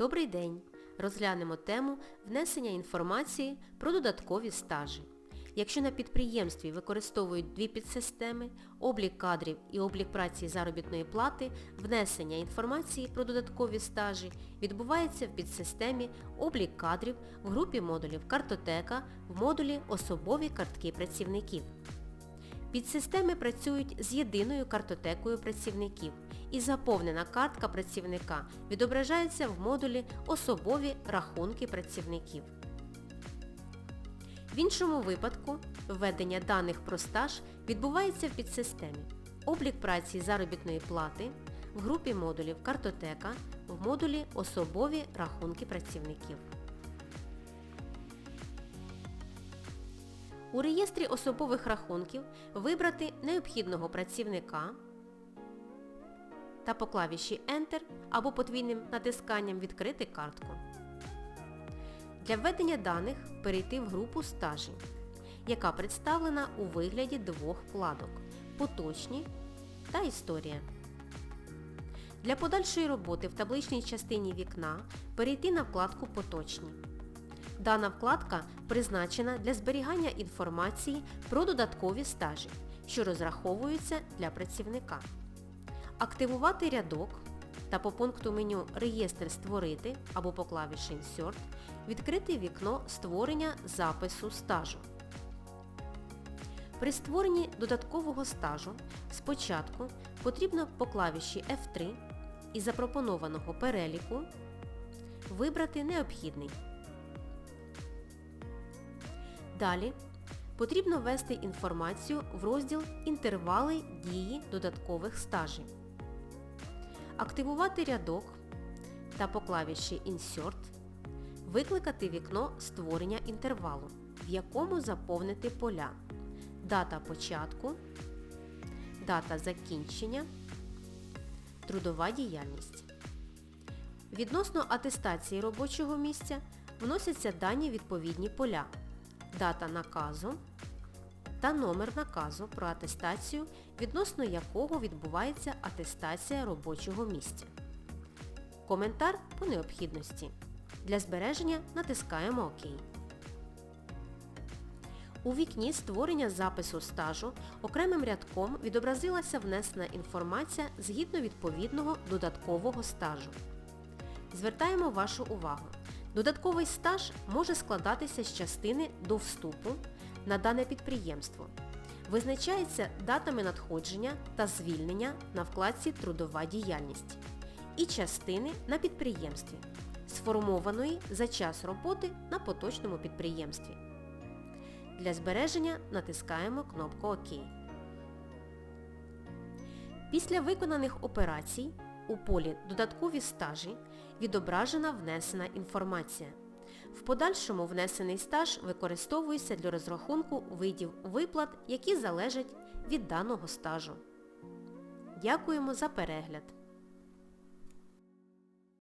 Добрий день! Розглянемо тему внесення інформації про додаткові стажі. Якщо на підприємстві використовують дві підсистеми, облік кадрів і облік праці заробітної плати, внесення інформації про додаткові стажі відбувається в підсистемі облік кадрів в групі модулів картотека в модулі особові картки працівників. Підсистеми працюють з єдиною картотекою працівників і заповнена картка працівника відображається в модулі Особові рахунки працівників. В іншому випадку введення даних про стаж відбувається в підсистемі. Облік праці і заробітної плати в групі модулів Картотека в модулі Особові рахунки працівників. У реєстрі особових рахунків вибрати необхідного працівника та по клавіші Enter або подвійним натисканням відкрити картку. Для введення даних перейти в групу стажі, яка представлена у вигляді двох вкладок Поточні та Історія. Для подальшої роботи в табличній частині вікна перейти на вкладку Поточні. Дана вкладка призначена для зберігання інформації про додаткові стажі, що розраховуються для працівника. Активувати рядок та по пункту меню Реєстр створити або по клавіші Insert відкрити вікно створення запису стажу. При створенні додаткового стажу спочатку потрібно по клавіші F3 із запропонованого переліку вибрати необхідний. Далі потрібно ввести інформацію в розділ Інтервали дії додаткових стажів. Активувати рядок та по клавіші Insert викликати вікно створення інтервалу, в якому заповнити поля Дата початку, дата закінчення, трудова діяльність. Відносно атестації робочого місця вносяться дані відповідні поля дата наказу та номер наказу про атестацію, відносно якого відбувається атестація робочого місця. Коментар по необхідності. Для збереження натискаємо ОК. У вікні створення запису стажу окремим рядком відобразилася внесена інформація згідно відповідного додаткового стажу. Звертаємо вашу увагу. Додатковий стаж може складатися з частини до вступу на дане підприємство. Визначається датами надходження та звільнення на вкладці Трудова діяльність і частини на підприємстві, сформованої за час роботи на поточному підприємстві. Для збереження натискаємо кнопку ОК. Після виконаних операцій у полі Додаткові стажі відображена внесена інформація. В подальшому внесений стаж використовується для розрахунку видів виплат, які залежать від даного стажу. Дякуємо за перегляд!